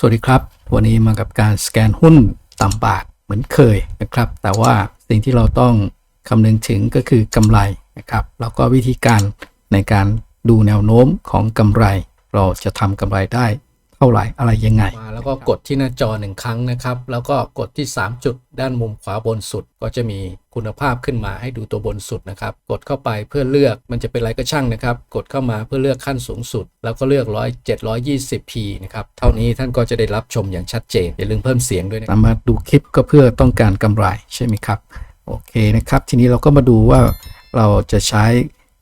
สวัสดีครับ วันนี้มากับการสแกนหุ้นต่ำบาทเหมือนเคยนะครับ แต่ว่าสิ่งที่เราต้องคำนึงถึงก็คือกำไรนะครับ แล้วก็วิธีการในการดูแนวโน้มของกำไร เราจะทำกำไรได้ เท่าไหร่อะไรยังไงมาแล้วก็กดที่หน้าจอหนึ่งครั้งนะครับ แล้วก็กดที่ 3 จุดด้านมุมขวาบนสุด ก็จะมีคุณภาพขึ้นมาให้ดูตัวบนสุดนะครับ กดเข้าไปเพื่อเลือกมันจะเป็นอะไรก็ช่างนะครับ กดเข้ามาเพื่อเลือกขั้นสูงสุด แล้วก็เลือก100 720p นะครับ เท่านี้ท่านก็จะได้รับชมอย่างชัดเจนอย่าลืมเพิ่มเสียงด้วยนะสามารถดูคลิปก็เพื่อต้องการกำไรใช่ไหมครับโอเคนะครับ ทีนี้เราก็มาดูว่าเราจะใช้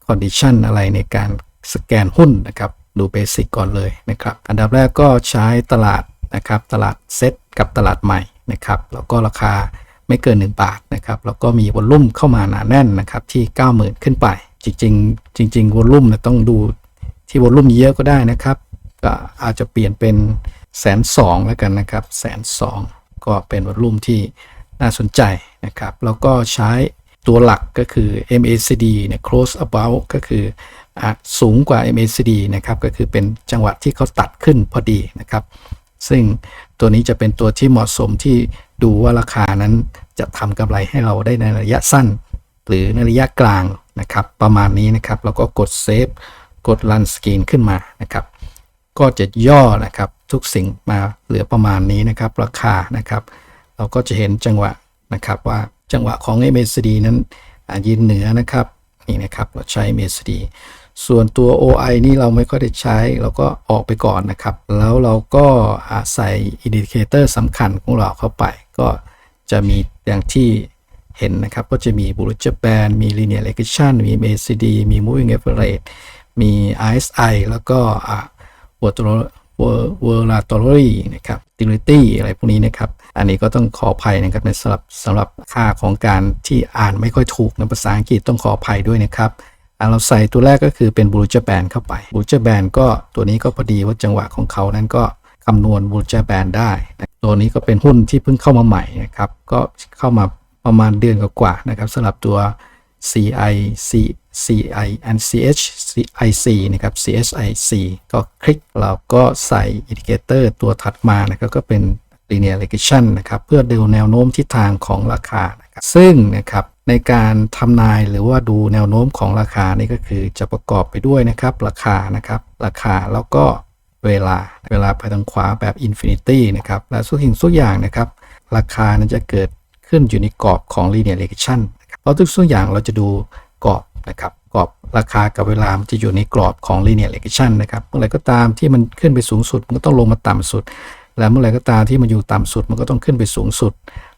condition อะไรในการสแกนหุ้นนะครับ ดูเบสิกก่อนเลยนะครับ อันดับแรกก็ใช้ตลาดนะครับ ตลาดเซ็ตกับตลาดใหม่นะครับ แล้วก็ราคาไม่เกิน 1 บาทนะครับ แล้วก็มีวอลลุ่มเข้ามาหนาแน่นนะครับที่ 90,000 ขึ้นไป จริงๆ จริงๆวอลลุ่มเนี่ยต้องดูที่วอลลุ่มเยอะก็ได้นะครับ ก็อาจจะเปลี่ยนเป็นแสนสองแล้วกันนะครับแสนสองก็เป็นวอลลุ่มที่น่าสนใจนะครับ แล้วก็ใช้ตัวหลักก็คือ MACD เนี่ย close about ก็คือ สูงกว่า MACD นะครับก็คือเป็นจังหวะที่เขาตัดขึ้นพอดีนะครับ ซึ่งตัวนี้จะเป็นตัวที่เหมาะสมที่ดูว่าราคานั้นจะทำกำไรให้เราได้ในระยะสั้น หรือในระยะกลางนะครับ ประมาณนี้นะครับแล้วก็กดเซฟกด Run Screen ขึ้นมานะครับ ก็จะย่อนะครับทุกสิ่งมาเหลือประมาณนี้นะครับ ราคานะครับ เราก็จะเห็นจังหวะนะครับว่าจังหวะของ MACD นั้นยืนเหนือนะครับนี่นะครับเราใช้ MACD ส่วนตัว OI นี่เราไม่ค่อยได้ใช้ เราก็ออกไปก่อนนะครับ แล้วเราก็ใส่อินดิเคเตอร์สำคัญของเราเข้าไป ก็จะมีอย่างที่เห็นนะครับ ก็จะมี Bollinger Band มี Linear Regression มี MACD มี Moving Average มี RSI แล้วก็อ่าวอร์ลาตอรี่นะครับติลิตี้อะไรพวกนี้นะครับ อันนี้ก็ต้องขออภัยนะครับในสำหรับสำหรับค่าของการที่อ่านไม่ค่อยถูกในภาษาอังกฤษต้องขออภัยด้วยนะครับ เราใส่ตัวแรกก็คือเป็นบูเจ e แบนเข้าไปบูเจ e แบนก็ตัวนี้ก็พอดีว่าจังหวะของเขานั้นก็คำนวณบูเจ e แบนได้ ตัวนี้ก็เป็นหุ้นที่เพิ่งเข้ามาใหม่นะครับ ก็เข้ามาประมาณเดือนกว่าๆนะครับสำหรับตัว CI C CI and CH CIC นะครับ CHIC ก็คลิกเราก็ใส่อินดิเคเตอร์ตัวถัดมานะครับก็เป็น linear regression นะครับ เพื่อดูแนวโน้มทิศทางของราคา ซึ่งนะครับในการทำนายหรือว่าดูแนวโน้มของราคานี่ก็คือจะประกอบไปด้วยนะครับ ราคานะครับ ราคาแล้วก็เวลาเวลาไปทางขวาแบบ infinity นะครับและทุกสิ่งทุกอย่างนะครับ ราคานั้นจะเกิดขึ้นอยู่ในกรอบของ linear regression นะครับเพราะทุกส่วนอย่างเราจะดูกรอบนะครับกรอบราคากับเวลามันจะอยู่ในกรอบของ linear regression นะครับเมื่อไรก็ตามที่มันขึ้นไปสูงสุด มันก็ต้องลงมาต่ำสุด แล้วเมื่อไรก็ตามที่มันอยู่ต่ำสุด มันก็ต้องขึ้นไปสูงสุด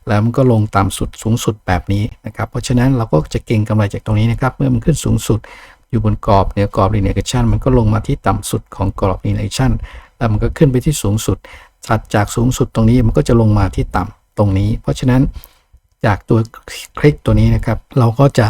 แล้วมันก็ลงต่ำสุดสูงสุดแบบนี้นะครับ เพราะฉะนั้นเราก็จะเก็งกำไรจากตรงนี้นะครับ เมื่อมันขึ้นสูงสุด อยู่บนกรอบเหนือกรอบ linear regression มันก็ลงมาที่ต่ำสุดของกรอบ linear regression แล้วมันก็ขึ้นไปที่สูงสุด ถัดจากสูงสุดตรงนี้มันก็จะลงมาที่ต่ำตรงนี้ เพราะฉะนั้นจากตัวคลิกตัวนี้นะครับ เราก็จะ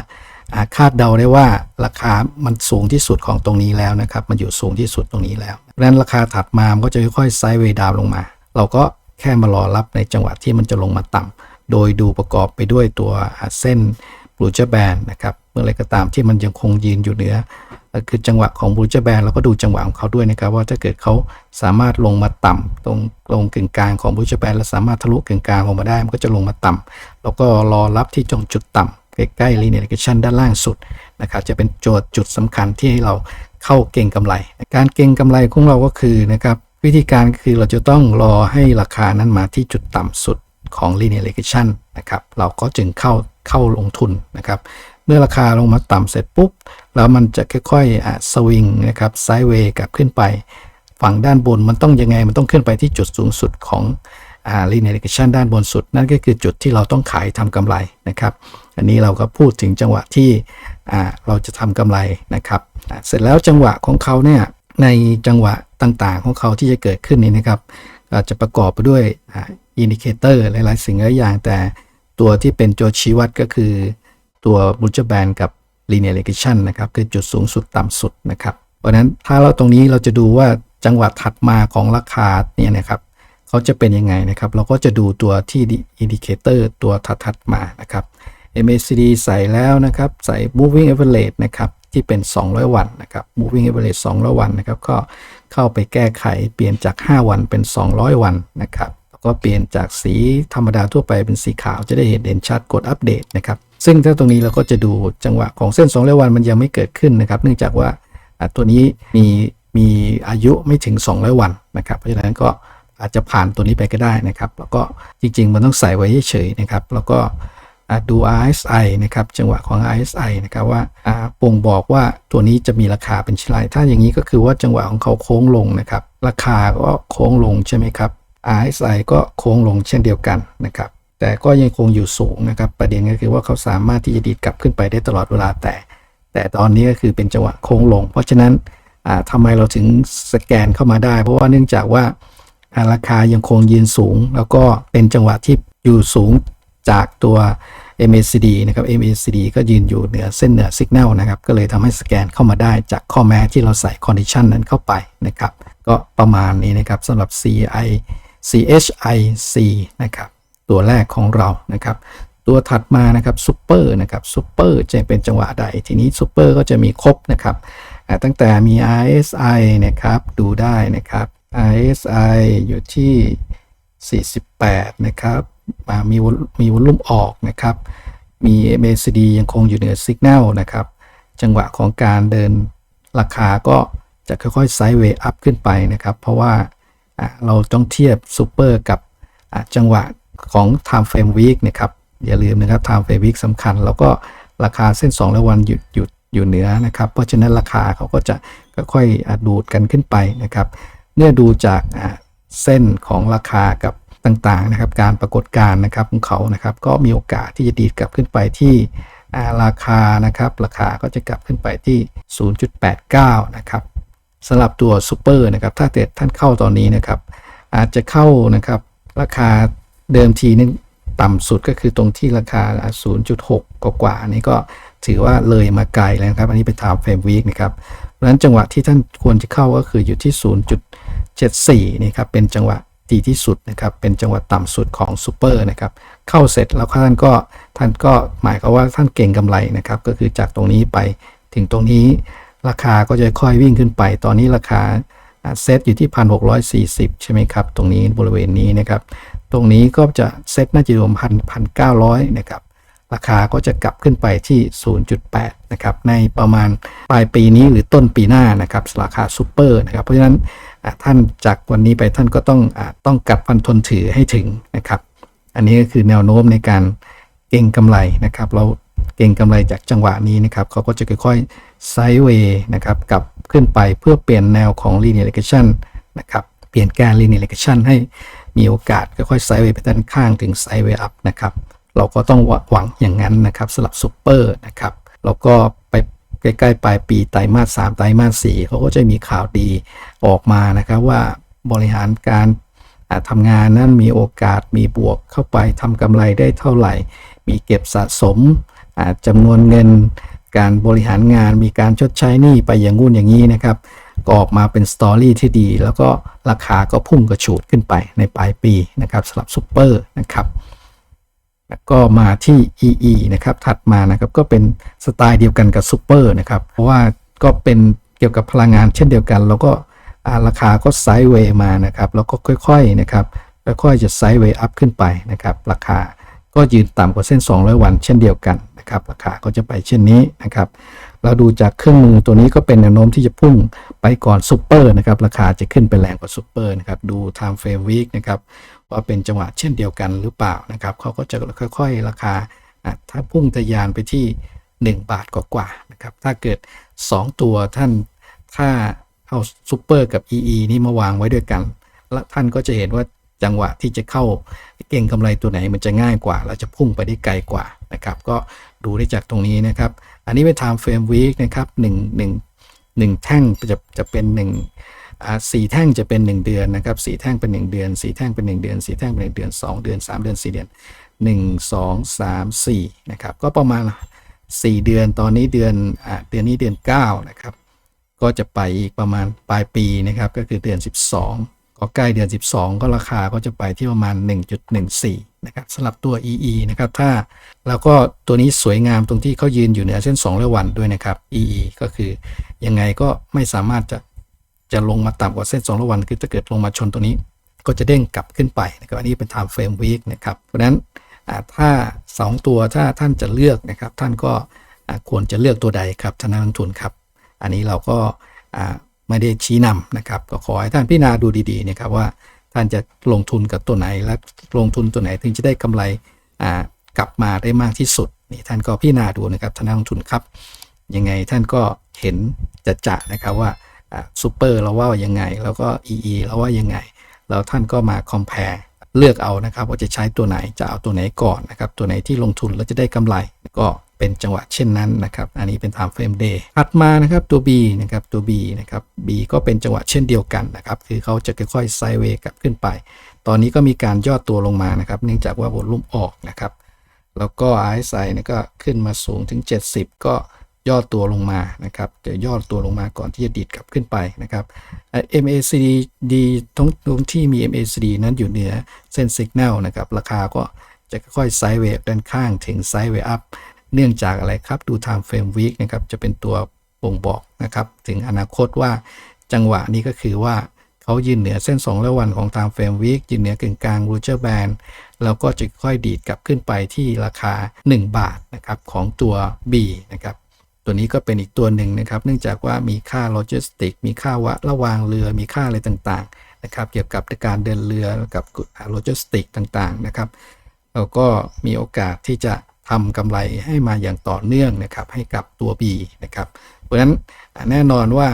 าคาดเดาได้ว่าราคามันสูงที่สุดของตรงนี้แล้วนะครับ มันอยู่สูงที่สุดตรงนี้แล้วดังนั้นราคาถัดมามันก็จะค่อยๆไซด์เวดาวลงมา เราก็ แค่มารอรับในจังหวะที่มันจะลงมาต่ำโดยดูประกอบไปด้วยตัวเส้นบลูเจอร์แบนนะครับเมื่อไรก็ตามที่มันยังคงยืนอยู่เหนือคือจังหวะของบลูเจอร์แบนเราก็ดูจังหวะของเขาด้วยนะครับว่าถ้าเกิดเขาสามารถลงมาต่ำตรงลงกึ่งกลางของบลูเจอร์แบนและสามารถทะลุกึ่งกลางลงมาได้มันก็จะลงมาต่ำแล้วก็รอรับที่จงจุดต่ำใกล้ๆ linear regression ด้านล่างสุดนะครับจะเป็นโจทย์จุดสำคัญที่ให้เราเข้าเก่งกำไร การเก่งกำไรของเราก็คือนะครับ วิธีการคือเราจะต้องรอให้ราคานั้นมาที่จุดต่ำสุดของ linear regression นะครับ เราก็จึงเข้าเข้าลงทุนนะครับ เมื่อราคาลงมาต่ำเสร็จปุ๊บ แล้วมันจะค่อยๆอะสวิงนะครับไซด์เวย์กลับขึ้นไป ฝั่งด้านบนมันต้องยังไง มันต้องขึ้นไปที่จุดสูงสุดของอ่า linear regression ด้านบนสุด นั่นก็คือจุดที่เราต้องขายทำกำไรนะครับ อันนี้เราก็พูดถึงจังหวะที่เราจะทำกำไรนะครับ เสร็จแล้วจังหวะของเขาเนี่ย ในจังหวะต่างๆ ของเขาที่จะเกิดขึ้นนี้นะครับอาจจะประกอบไปด้วยอินดิเคเตอร์หลายๆ สิ่งหลายอย่าง แต่ตัวที่เป็นตัวชี้วัดก็คือ ตัวบู l เจอร์แบนกับ linear regression นะครับคือจุดสูงสุดต่ำสุดนะครับ เพราะฉะนั้นถ้าเราตรงนี้เราจะดูว่าจังหวะถัดมาของราคาเนี่ยนะครับเขาจะเป็นยังไงนะครับ เราก็จะดูตัวที่อินดิเคเตอร์ตัวถัดๆมานะครับ MACD ใส่แล้วนะครับ ใส่ moving average นะครับ ที่เป็น 200 วันนะครับ moving average 200 วันนะครับ ก็เข้าไปแก้ไขเปลี่ยนจาก 5 วันเป็น 200 วันนะครับแล้วก็เปลี่ยนจากสีธรรมดาทั่วไปเป็นสีขาวจะได้เห็นเด่นชัดกดอัปเดตนะครับ ซึ่งถ้าตรงนี้เราก็จะดูจังหวะของเส้น200วันมันยังไม่เกิดขึ้นนะครับ เนื่องจากว่าตัวนี้มีมีอายุไม่ถึง 200 วันนะครับ เพราะฉะนั้นก็อาจจะผ่านตัวนี้ไปก็ได้นะครับ แล้วก็จริง ๆ มันต้องใส่ไว้เฉยๆนะครับ แล้วก็ ดู RSI นะครับจังหวะของ RSI นะครับว่าอ่งบอกว่าตัวนี้จะมีราคาเป็นเช่นไรถ้าอย่างนี้ก็คือว่าจังหวะของเขาโค้งลงนะครับ ราคาก็โค้งลงใช่ไหมครับ RSI ก็โค้งลงเช่นเดียวกันนะครับ แต่ก็ยังคงอยู่สูงนะครับ ประเด็นก็คือว่าเขาสามารถที่จะดีดกลับขึ้นไปได้ตลอดเวลาแต่ แต่ตอนนี้ก็คือเป็นจังหวะโค้งลง เพราะฉะนั้นอ่าทำไมเราถึงสแกนเข้ามาได้ เพราะว่าเนื่องจากว่าราคายังคงยืนสูง แล้วก็เป็นจังหวะที่อยู่สูงจากตัว MACD นะครับ MACD ก็ยืนอยู่เหนือเส้นเหนือสัญญาณนะครับ ก็เลยทำให้สแกนเข้ามาได้จากข้อแม้ที่เราใส่ condition นั้นเข้าไปนะครับ ก็ประมาณนี้นะครับสำหรับ CI CHIC นะครับตัวแรกของเรานะครับ ตัวถัดมานะครับซูเปอร์นะครับซูเปอร์จะเป็นจังหวะใด ทีนี้ซูเปอร์ก็จะมีครบนะครับตั้งแต่มี RSI นะครับดูได้นะครับ RSI อยู่ที่ 48 นะครับ มามีมีวอลลุ่มออกนะครับ มี MACD ยังคงอยู่เหนือสัญญาณนะครับ จังหวะของการเดินราคาก็จะค่อยๆไซด์เวย์อัพขึ้นไปนะครับ เพราะว่าเราต้องเทียบซูเปอร์กับจังหวะของ Time Frame Week นะครับ อย่าลืมนะครับ Time Frame Week สำคัญ แล้วก็ราคาเส้น 2 และวันหยุดหยุดอยู่เหนือนะครับ เพราะฉะนั้นราคาเขาก็จะค่อยๆดูดกันขึ้นไปนะครับเมื่อดูจากเส้นของราคากับ ต่างๆนะครับ การปรากฏการณ์นะครับของเขานะครับ ก็มีโอกาสที่จะดีดกลับขึ้นไปที่ราคานะครับ ราคาก็จะกลับขึ้นไปที่ 0.89 นะครับสำหรับตัวซูเปอร์นะครับ ถ้าเกิดท่านเข้าตอนนี้นะครับ อาจจะเข้านะครับ ราคาเดิมทีนึงต่ำสุดก็คือตรงที่ราคา 0.6 กว่าๆนี่ก็ถือว่าเลยมาไกลแล้วนะครับ อันนี้เป็น time frame week นะครับเพราะฉะนั้นจังหวะที่ท่านควรจะเข้าก็คืออยู่ที่ 0.74 นี่ครับ เป็นจังหวะ ดีที่สุดนะครับ เป็นจังหวัดต่ำสุดของซูเปอร์นะครับ เข้าเสร็จแล้วท่านก็ท่านก็หมายความว่าท่านเก่งกำไรนะครับ ก็คือจากตรงนี้ไปถึงตรงนี้ราคาก็จะค่อยวิ่งขึ้นไป ตอนนี้ราคาเซตอยู่ที่ 1,640 ใช่ไหมครับ ตรงนี้บริเวณนี้นะครับ ตรงนี้ก็จะเซตน่าจะรวมพันพันเก้าร้อยนะครับ ราคาก็จะกลับขึ้นไปที่ 0.8 นะครับ ในประมาณปลายปีนี้หรือต้นปีหน้านะครับราคาซูเปอร์นะครับ เพราะฉะนั้นท่านจากวันนี้ไปท่านก็ต้องอต้องกัดฟันทนถือให้ถึงนะครับ อันนี้ก็คือแนวโน้มในการเก็งกำไรนะครับ เราเก็งกำไรจากจังหวะนี้นะครับเขาก็จะค่อยๆไซด์เวย์นะครับกลับขึ้นไปเพื่อเปลี่ยนแนวของ linear regression นะครับเปลี่ยนแกน linear regression ให้มีโอกาสค่อยๆไซด์เวย์ไปด้านข้างถึงไซด์เวย์อัพนะครับ เราก็ต้องหวังอย่างนั้นนะครับสำหรับซูเปอร์นะครับแล้วก็ไปใกล้ๆปลายปีไตรมาส3ไตรมาส4เขาก็จะมีข่าวดีออกมานะครับว่าบริหารการทำงานนั้นมีโอกาสมีบวกเข้าไปทำกำไรได้เท่าไหร่ มีเก็บสะสมจำนวนเงินการบริหารงานมีการชดใช้หนี้ไปอย่างงู้นอย่างนี้นะครับก็ออกมาเป็นสตอรี่ที่ดี แล้วก็ราคาก็พุ่งกระฉูดขึ้นไปในปลายปีนะครับสำหรับซูเปอร์นะครับ แล้วก็มาที่ EE นะครับ ถัดมานะครับก็เป็นสไตล์เดียวกันกับซูเปอร์นะครับ เพราะว่าก็เป็นเกี่ยวกับพลังงานเช่นเดียวกัน แล้วก็ราคาก็ไซด์เวย์มานะครับ แล้วก็ค่อยๆนะครับค่อยๆจะไซด์เวย์อัพขึ้นไปนะครับ ราคาก็ยืนต่ำกว่าเส้น 200 วัน เช่นเดียวกันนะครับ ราคาก็จะไปเช่นนี้นะครับ เราดูจากเครื่องมือตัวนี้ก็เป็นแนวโน้มที่จะพุ่งไปก่อนซูเปอร์นะครับ ราคาจะขึ้นไปแรงกว่าซูเปอร์นะครับ ดู time frame week นะครับ ว่าเป็นจังหวะเช่นเดียวกันหรือเปล่านะครับเขาก็จะค่อยๆ ราคาถ้าพุ่งทะยานไปที่ 1 บาทกว่าๆนะครับถ้าเกิด 2 ตัวท่านถ้าเอาซูเปอร์กับ EE นี่มาวางไว้ด้วยกัน แล้วท่านก็จะเห็นว่าจังหวะที่จะเข้าเก่งกำไรตัวไหนมันจะง่ายกว่า แล้วจะพุ่งไปได้ไกลกว่านะครับ ก็ดูได้จากตรงนี้นะครับ อันนี้เป็น time frame week นะครับ1 1 1แท่งจะจะเป็น1อ่า สี่แท่งจะเป็น 1 เดือนนะครับสี่แท่งเป็น 1 เดือนสี่แท่งเป็น 1 เดือนสี่แท่งเป็น 1 เดือน 2 เดือน 3 เดือน 4 เดือน 1 2 3 4นะครับก็ประมาณ 4 เดือนตอนนี้เดือนอ่าเดือนนี้เดือน9นะครับก็จะไปอีกประมาณปลายปีนะครับก็คือเดือน 12 ก็ใกล้เดือน 12 ก็ราคาก็จะไปที่ประมาณ 1.14นะครับสำหรับตัว EE นะครับถ้าแล้วก็ตัวนี้สวยงามตรงที่เขายืนอยู่เหนือเส้น2ร้อยวันด้วยนะครับ EE ก็คือยังไงก็ไม่สามารถจะ จะลงมาต่ำกว่าเส้น200วันคือถ้าเกิดลงมาชนตัวนี้ ก็จะเด้งกลับขึ้นไปนะครับอันนี้เป็น time frame week นะครับเพราะฉะนั้นอ่าถ้า 2 ตัวถ้าท่านจะเลือกนะครับ ท่านก็ควรจะเลือกตัวใดครับท่านนักลงทุนครับ อันนี้เราก็ไม่ได้ชี้นำนะครับ ก็ขอให้ท่านพิจารณาดูดีๆนะครับว่าท่านจะลงทุนกับตัวไหนและลงทุนตัวไหนถึงจะได้กำไรกลับมาได้มากที่สุดนี่ท่านก็พิจารณาดูนะครับท่านนักลงทุนครับยังไงท่านก็เห็นจะจะนะครับว่า ซูเปอร์เราว่ายังไง แล้วก็ EE เราว่ายังไง แล้วท่านก็มา compare เลือกเอานะครับว่าจะใช้ตัวไหนจะเอาตัวไหนก่อนนะครับ ตัวไหนที่ลงทุนแล้วจะได้กำไรก็เป็นจังหวะเช่นนั้นนะครับ อันนี้เป็น time frame day ถัดมานะครับตัว B นะครับตัว B นะครับ B ก็เป็นจังหวะเช่นเดียวกันนะครับ คือเขาจะค่อยๆไซเวย์กลับขึ้นไป ตอนนี้ก็มีการย่อตัวลงมานะครับ เนื่องจากว่าบทลุ่มออกนะครับ แล้วก็ RSI เนี่ยก็ขึ้นมาสูงถึง 70 ก็ ย่อตัวลงมานะครับจะย่อตัวลงมาก่อนที่จะดีดกลับขึ้นไปนะครับ MACD ดีตรงตรงที่มี MACD นั้นอยู่เหนือเส้นสัญญาณนะครับ ราคาก็จะค่อยไซด์เวย์ด้านข้างถึงไซด์เวย์อัพเนื่องจากอะไรครับ ดู time frame week นะครับ จะเป็นตัวบ่งบอกนะครับ ถึงอนาคตว่าจังหวะนี้ก็คือว่าเขายืนเหนือเส้น2ร้อยวันของ time frame week ยืนเหนือกึ่งกลาง Roger Band แล้วก็จะค่อยดีดกลับขึ้นไปที่ราคา 1 บาทนะครับของตัว B นะครับ ตัวนี้ก็เป็นอีกตัวหนึ่งนะครับ เนื่องจากว่ามีค่าโลจิสติก มีค่าวะระวางเรือ มีค่าอะไรต่างๆนะครับ เกี่ยวกับการเดินเรือกับโลจิสติกต่างๆนะครับเราก็มีโอกาสที่จะทำกำไรให้มาอย่างต่อเนื่องนะครับ ให้กับตัว B นะครับ เพราะฉะนั้นแน่นอนว่า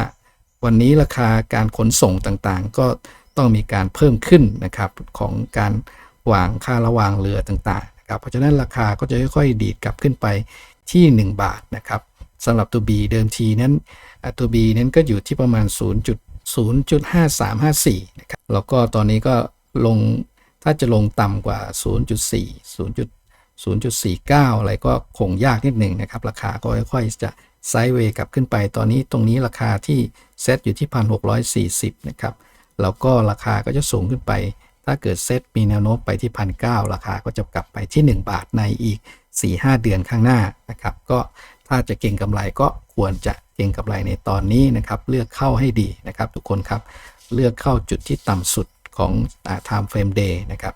วันนี้ราคาการขนส่งต่างๆ ก็ต้องมีการเพิ่มขึ้นนะครับของการวางค่าระวางเรือต่างๆนะครับ เพราะฉะนั้นราคาก็จะค่อยๆดีดกลับขึ้นไปที่ 1 บาทนะครับ สำหรับตัว B เดิมทีนั้นตัว B นั้นก็อยู่ที่ประมาณ 0.0.5354 นะครับ แล้วก็ตอนนี้ก็ลงถ้าจะลงต่ำกว่า 0.4 0. 0.49 อะไรก็คงยากนิดหนึ่งนะครับ ราคาก็ค่อยๆจะไซด์เวย์กลับขึ้นไป ตอนนี้ตรงนี้ราคาที่เซตอยู่ที่ 1,640 นะครับ แล้วก็ราคาก็จะสูงขึ้นไป ถ้าเกิดเซตมีแนวโน้มไปที่ 1,900 ราคาก็จะกลับไปที่ 1 บาทในอีก 4-5 เดือนข้างหน้านะครับ ก็ ถ้าจะเก็งกำไรก็ควรจะเก็งกำไรในตอนนี้นะครับ เลือกเข้าให้ดีนะครับ ทุกคนครับ เลือกเข้าจุดที่ต่ำสุดของอ่า time frame day นะครับ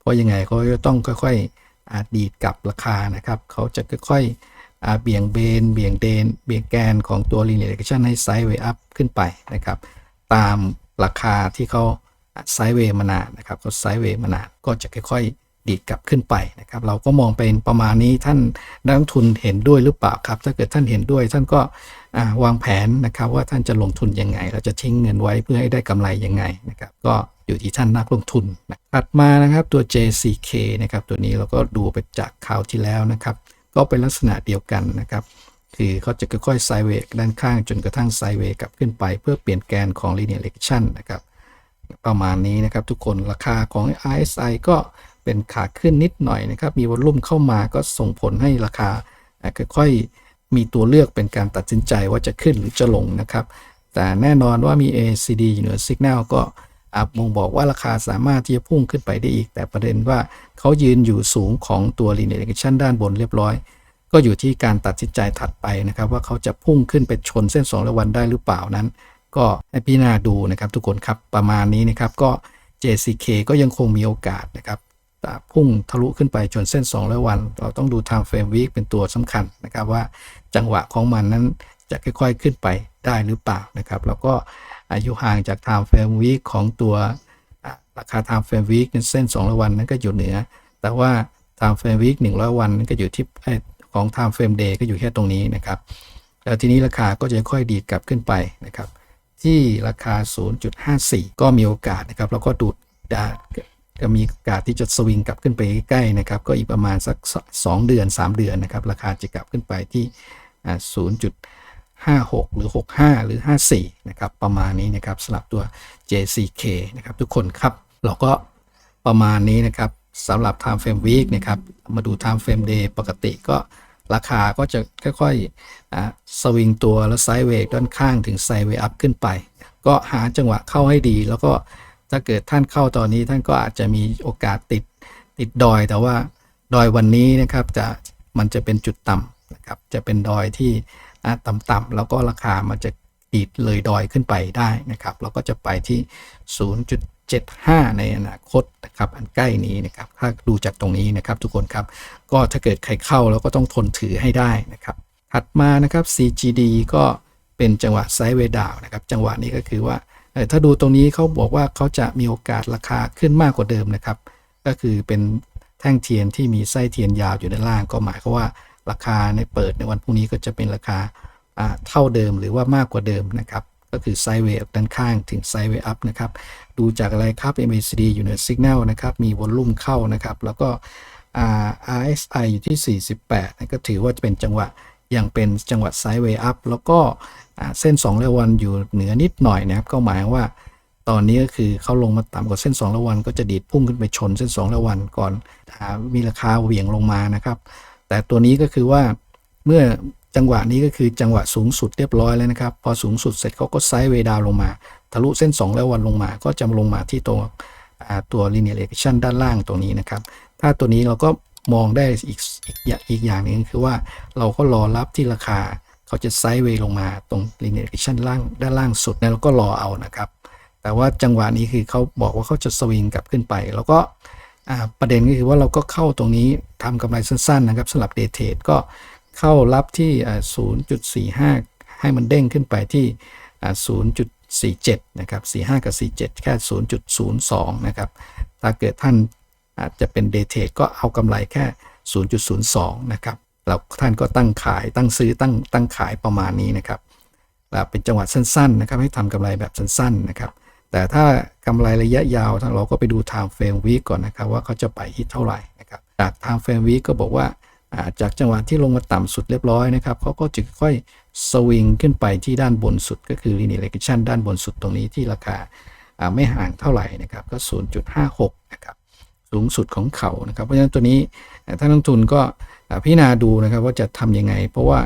เพราะยังไงเขาจะต้องค่อยๆอดีดกลับราคานะครับ เขาจะค่อยๆเบี่ยงเบน เบี่ยงเดน เบี่ยงแกนของตัว linear regression ให้ไซด์เวย์อัพขึ้นไปนะครับ ตามราคาที่เขาไซด์เวย์มานานนะครับเขาไซด์เวย์มานานก็จะค่อยๆ ดีดกลับขึ้นไปนะครับเราก็มองเป็นประมาณนี้ท่านนักลงทุนเห็นด้วยหรือเปล่าครับ ถ้าเกิดท่านเห็นด้วยท่านก็วางแผนนะครับว่าท่านจะลงทุนยังไง เราจะทิ้งเงินไว้เพื่อให้ได้กำไรยังไงนะครับก็อยู่ที่ท่านนักลงทุนนะถัดมานะครับตัว JCK นะครับตัวนี้เราก็ดูไปจากข่าวที่แล้วนะครับ ก็เป็นลักษณะเดียวกันนะครับคือเขาจะค่อยๆไซเวย์ด้านข้างจนกระทั่งไซเวย์กลับขึ้นไป เพื่อเปลี่ยนแกนของ linear regression นะครับประมาณนี้นะครับทุกคนราคาของ RSI ก็ เป็นขาขึ้นนิดหน่อยนะครับ มีวอลลุ่มเข้ามาก็ส่งผลให้ราคาค่อยๆมีตัวเลือกเป็นการตัดสินใจว่าจะขึ้นหรือจะลงนะครับ แต่แน่นอนว่ามี ACD อยู่เหนือ Signal ก็อาบ่งบอกว่าราคาสามารถที่จะพุ่งขึ้นไปได้อีก แต่ประเด็นว่าเขายืนอยู่สูงของตัว linear regression ด้านบนเรียบร้อย ก็อยู่ที่การตัดสินใจถัดไปนะครับ ว่าเขาจะพุ่งขึ้นไปชนเส้น2ระวันได้หรือเปล่านั้น ก็ให้พิจารณาดูนะครับทุกคนครับประมาณนี้นะครับก็ JCK ก็ยังคงมีโอกาสนะครับ พุ่งทะลุขึ้นไปจนเส้น 200 วัน เราต้องดู time frame week เป็นตัวสำคัญนะครับว่าจังหวะของมันนั้นจะค่อยๆขึ้นไปได้หรือเปล่านะครับแล้วก็อายุห่างจาก time frame week ของตัวราคา time frame week ในเส้น 200 วันนั้นก็อยู่เหนือ แต่ว่า time frame week 100 วันนั้นก็อยู่ที่ของ time frame day ก็อยู่แค่ตรงนี้นะครับแล้วทีนี้ราคาก็จะค่อยดีดกลับขึ้นไปนะครับที่ราคา 0.54 ก็มีโอกาสนะครับแล้วก็ดูด ดาก็มีโอกาสที่จะสวิงกลับขึ้นไปใกล้นะครับ ก็อีกประมาณสัก 2 เดือน 3 เดือนนะครับ ราคาจะกลับขึ้นไปที่อ่า0.56 หรือ 65 หรือ 54 นะครับ ประมาณนี้นะครับสำหรับตัว JCK นะครับ ทุกคนครับ เราก็ประมาณนี้นะครับสำหรับ Time Frame Week นะครับ มาดู Time Frame Day ปกติก็ราคาก็จะค่อยๆสวิงตัวแล้วไซด์เวย์ด้านข้างถึงไซด์เวย์อัพขึ้นไป ก็หาจังหวะเข้าให้ดีแล้วก็ ถ้าเกิดท่านเข้าตอนนี้ท่านก็อาจจะมีโอกาสติดติดดอย แต่ว่าดอยวันนี้นะครับจะมันจะเป็นจุดต่ำนะครับจะเป็นดอยที่ต่ำๆแล้วก็ราคามันจะดีดเลยดอยขึ้นไปได้นะครับแล้วก็จะไปที่ 0.75 ในอนาคตนะครับอันใกล้นี้นะครับถ้าดูจากตรงนี้นะครับทุกคนครับก็ถ้าเกิดใครเข้าแล้วก็ต้องทนถือให้ได้นะครับถัดมานะครับ CGD ก็เป็นจังหวะไซด์เวดาวนะครับจังหวะนี้ก็คือว่า ถ้าดูตรงนี้เขาบอกว่าเขาจะมีโอกาสราคาขึ้นมากกว่าเดิมนะครับ ก็คือเป็นแท่งเทียนที่มีไส้เทียนยาวอยู่ด้านล่าง ก็หมายความว่าราคาในเปิดในวันพรุ่งนี้ก็จะเป็นราคาเท่าเดิมหรือว่ามากกว่าเดิมนะครับ ก็คือไซด์เวย์ด้านข้างถึงไซด์เวย์อัพนะครับ ดูจากอะไรครับ MACD อยู่ในสัญญาณนะครับ มีวอลลุ่มเข้านะครับ แล้วก็ RSI อยู่ที่ 48นะก็ถือว่าจะเป็นจังหวะ ยังเป็นจังหวะไซด์เวย์อัพแล้วก็เส้น2ระวันอยู่เหนือนิดหน่อยนะครับ ก็หมายว่าตอนนี้ก็คือเขาลงมาต่ำกว่าเส้น2ระวัน ก็จะดีดพุ่งขึ้นไปชนเส้น2ระวันก่อนมีราคาเหวี่ยงลงมานะครับ แต่ตัวนี้ก็คือว่าเมื่อจังหวะนี้ก็คือจังหวะสูงสุดเรียบร้อยแล้วนะครับ พอสูงสุดเสร็จเขาก็ไซด์เวย์ดาวลงมา ทะลุเส้น2ระวันลงมา ก็จะลงมาที่ตัวตัว linear regression ด้านล่างตรงนี้นะครับ ถ้าตัวนี้เราก็ มองได้อีกอีกอย่างอีกอย่างหนึงคือว่าเราก็รอรับที่ราคาเขาจะไซด์เวย์ลงมาตรง l i n e a r action ล่างด้านล่างสุดแล้วเราก็รอเอานะครับ แต่ว่าจังหวะนี้คือเขาบอกว่าเขาจะสวิงกลับขึ้นไป แล้วก็ประเด็นก็คือว่าเราก็เข้าตรงนี้ทำกำไรสั้นๆนะครับสำหรับเด y t เท e ก็เข้ารับที่ 0.45 ให้มันเด้งขึ้นไปที่ 0.47 นะครับ 45 กับ 47 แค่ 0.02 นะครับ ถ้าเกิดท่าน อาจจะเป็นเดเท e ก็เอากำไรแค่ 0.02 นะครับแล้วท่านก็ตั้งขายตั้งซื้อตั้งตั้งขายประมาณนี้นะครับเป็นจังหวะสั้นๆนะครับให้ทำกำไรแบบสั้นๆนะครับแต่ถ้ากำไรระยะยาวทางเราก็ไปดู time frame week ก่อนนะครับว่าเขาจะไปที่เท่าไหร่นะครับจาก time frame week ก็บอกว่าจากจังหวะที่ลงมาต่ำสุดเรียบร้อยนะครับเขาก็จะค่อยสวิงขึ้นไปที่ด้านบนสุดก็คือ linear regression ด้านบนสุดตรงนี้ที่ราคาอ่าไม่ห่างเท่าไหร่นะครับก็ 0.56 นะครับ สูงสุดของเขานะครับ เพราะฉะนั้นตัวนี้อ่าท่านนักลงทุนก็พิจารณาดูนะครับว่าจะทำยังไง เพราะว่า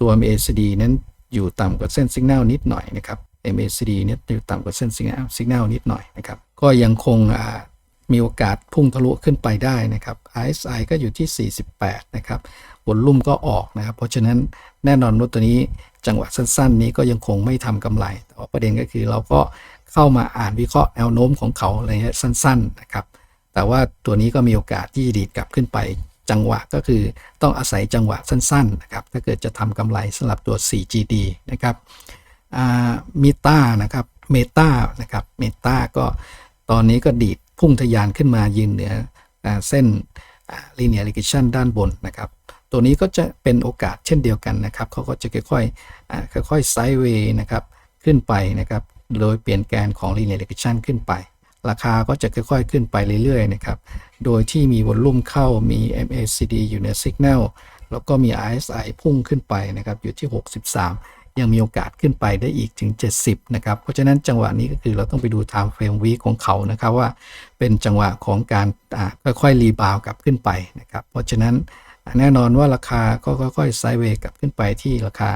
ตัว MACD นั้นอยู่ต่ำกว่าเส้นสัญญาณนิดหน่อยนะครับ MACD เนี่ยอยู่ต่ำกว่าเส้นสัญญาณสัญญาณนิดหน่อยนะครับ ก็ยังคงมีโอกาสพุ่งทะลุขึ้นไปได้นะครับ RSI ก็อยู่ที่ 48 นะครับวอลลุ่มก็ออกนะครับ เพราะฉะนั้นแน่นอนว่าตัวนี้จังหวะสั้น ๆ นี้ก็ยังคงไม่ทำกำไร แต่ว่าประเด็นก็คือเราก็เข้ามาอ่านวิเคราะห์แนวโน้มของเขาอะไรเงี้ยสั้น ๆ นะครับ แต่ว่าตัวนี้ก็มีโอกาสที่ดีดกลับขึ้นไป จังหวะก็คือต้องอาศัยจังหวะสั้นๆนะครับถ้าเกิดจะทำกำไรสำหรับตัว 4GD นะครับมิต้านะครับเมตานะครับเมตาก็ตอนนี้ก็ดีดพุ่งทะยานขึ้นมายืนเหนืออเส้น linear regression ด้านบนนะครับ ตัวนี้ก็จะเป็นโอกาสเช่นเดียวกันนะครับเขาก็จะค่อยๆค่อยๆไซด์เวย์นะครับขึ้นไปนะครับ โดยเปลี่ยนแกนของ linear regression ขึ้นไป ราคาก็จะค่อยๆ ขึ้นไปเรื่อยๆนะครับ โดยที่มีวอลลุ่มเข้ามี MACD อยู่ใน Signal แล้วก็มี RSI พุ่งขึ้นไปนะครับอยู่ที่ 63 ยังมีโอกาสขึ้นไปได้อีกถึง 70 นะครับ เพราะฉะนั้นจังหวะนี้ก็คือเราต้องไปดู time frame week ของเขานะครับว่าเป็นจังหวะของการค่อยๆรีบาวกลับขึ้นไปนะครับ เพราะฉะนั้นแน่นอนว่าราคาก็ค่อยๆไซด์เวย์กลับขึ้นไปที่ราคา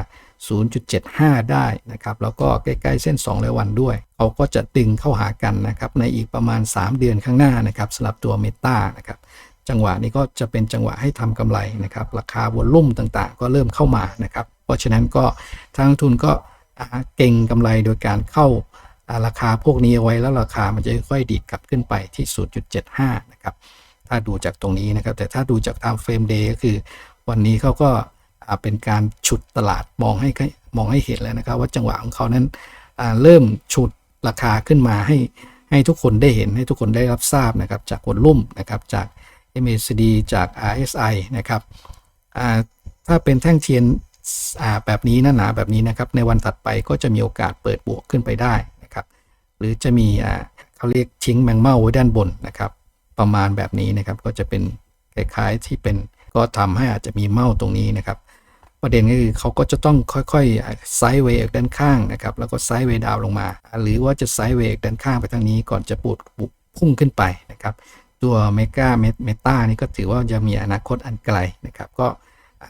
0.75 ได้นะครับ แล้วก็ใกล้ๆเส้น2ร้อยวันด้วยเขาก็จะดึงเข้าหากันนะครับ ในอีกประมาณ 3 เดือนข้างหน้านะครับสำหรับตัวเมตานะครับ จังหวะนี้ก็จะเป็นจังหวะให้ทำกำไรนะครับ ราคาวอลลุ่มต่างๆ ก็เริ่มเข้ามานะครับ เพราะฉะนั้นก็ทางทุนก็เก่งกำไรโดยการเข้าราคาพวกนี้เอาไว้แล้วราคามันจะค่อยๆดีดกลับขึ้นไปที่ 0.75 นะครับ ถ้าดูจากตรงนี้นะครับ แต่ถ้าดูจาก time frame day ก็คือวันนี้เขาก็ เป็นการฉุดตลาดมองให้มองให้เห็นแล้วนะครับ ว่าจังหวะของเขานั้นเริ่มฉุดราคาขึ้นมาให้ให้ทุกคนได้เห็นให้ทุกคนได้รับทราบนะครับ จากวอลลุ่มนะครับจาก MACD จาก RSI นะครับถ้าเป็นแท่งเทียนแบบนี้หนาๆแบบนี้นะครับ ในวันถัดไปก็จะมีโอกาสเปิดบวกขึ้นไปได้นะครับ หรือจะมีเขาเรียกทิ้งแมงเม่าไว้ด้านบนนะครับ ประมาณแบบนี้นะครับก็จะเป็นคล้ายๆที่เป็นก็ทำให้อาจจะมีเม่าตรงนี้นะครับ ประเด็นก็คือเขาก็จะต้องค่อยๆไซด์เวย์ด้านข้างนะครับแล้วก็ไซด์เวย์ดาวลงมา หรือว่าจะไซด์เวย์ด้านข้างไปทางนี้ก่อนจะปูดพุ่งขึ้นไปนะครับตัวเมกาเมตานี่ก็ถือว่าจะมีอนาคตอันไกลนะครับก็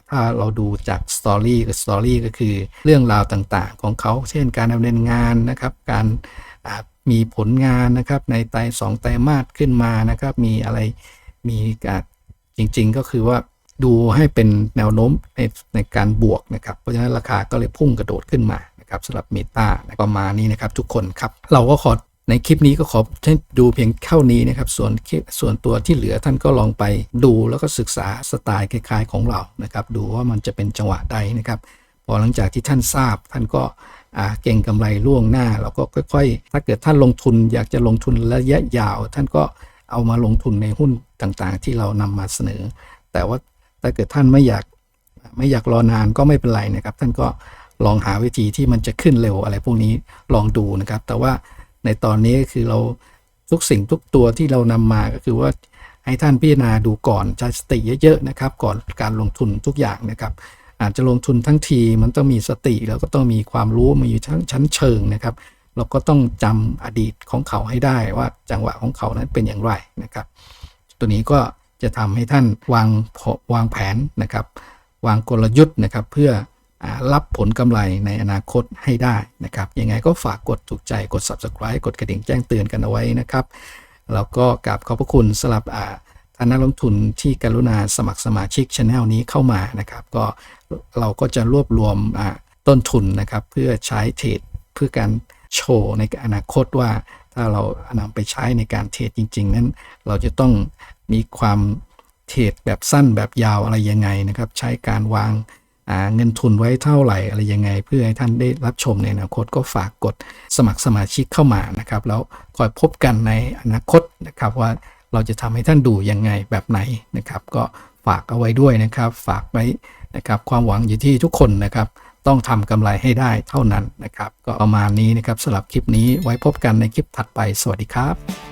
ถ้าเราดูจากสตอรี่กับสตอรี่ก็คือเรื่องราวต่างๆ ของเขาเช่นการดำเนินงานนะครับ การมีผลงานนะครับในไตสองไตรมาสขึ้นมานะครับ มีอะไรมีการจริงๆก็คือว่า ดูให้เป็นแนวโน้มในในการบวกนะครับ เพราะฉะนั้นราคาก็เลยพุ่งกระโดดขึ้นมานะครับสำหรับเมตาประมาณนี้นะครับทุกคนครับ เราก็ขอในคลิปนี้ก็ขอให้ดูเพียงเท่านี้นะครับ ส่วนคลิปส่วนตัวที่เหลือท่านก็ลองไปดูแล้วก็ศึกษาสไตล์คล้ายๆของเรานะครับ ดูว่ามันจะเป็นจังหวะใดนะครับพอหลังจากที่ท่านทราบท่านก็เก่งกำไรล่วงหน้าแล้วก็ค่อย ๆ ถ้าเกิดท่านลงทุนอยากจะลงทุนระยะยาว ท่านก็เอามาลงทุนในหุ้นต่างๆ ที่เรานำมาเสนอ แต่ว่า ถ้าเกิดท่านไม่อยากไม่อยากรอนานก็ไม่เป็นไรนะครับ ท่านก็ลองหาวิธีที่มันจะขึ้นเร็วอะไรพวกนี้ลองดูนะครับ แต่ว่าในตอนนี้คือเราทุกสิ่งทุกตัวที่เรานำมาก็คือว่าให้ท่านพิจารณาดูก่อนใช้สติเยอะๆนะครับ ก่อนการลงทุนทุกอย่างนะครับ อาจจะลงทุนทั้งทีมันต้องมีสติแล้วก็ต้องมีความรู้มีทั้งชั้นเชิงนะครับ เราก็ต้องจำอดีตของเขาให้ได้ว่าจังหวะของเขานั้นเป็นอย่างไรนะครับ ตัวนี้ก็ จะทำให้ท่านวางวางแผนนะครับ วางกลยุทธ์นะครับ เพื่ออรับผลกำไรในอนาคตให้ได้นะครับ ยังไงก็ฝากกดถูกใจกด subscribe กดกระดิ่งแจ้งเตือนกันเอาไว้นะครับ แล้วก็กราบขอบพระคุณสำหรับท่านนักลงทุนที่กรุณาสมัครสมาชิกช anel นี้เข้ามานะครับ ก็เราก็จะรวบรวมต้นทุนนะครับ เพื่อใช้เทรดเพื่อการโชว์ในอนาคตว่า ถ้าเรานำไปใช้ในการเทรดจริง ๆ นั้น เราจะต้องมีความเทรดแบบสั้นแบบยาวอะไรยังไงนะครับ ใช้การวางาเงินทุนไว้เท่าไหร่อะไรยังไง เพื่อให้ท่านได้รับชมในอนาคตก็ฝากกดสมัครสมาชิกเข้ามานะครับ แล้วคอยพบกันในอนาคตนะครับว่าเราจะทำให้ท่านดูยังไงแบบไหนนะครับ ก็ฝากเอาไว้ด้วยนะครับ ฝากไว้นะครับ ความหวังอยู่ที่ทุกคนนะครับ ต้องทำกำไรให้ได้เท่านั้นนะครับ ก็ประมาณนี้นะครับสำหรับคลิปนี้ไว้พบกันในคลิปถัดไปสวัสดีครับ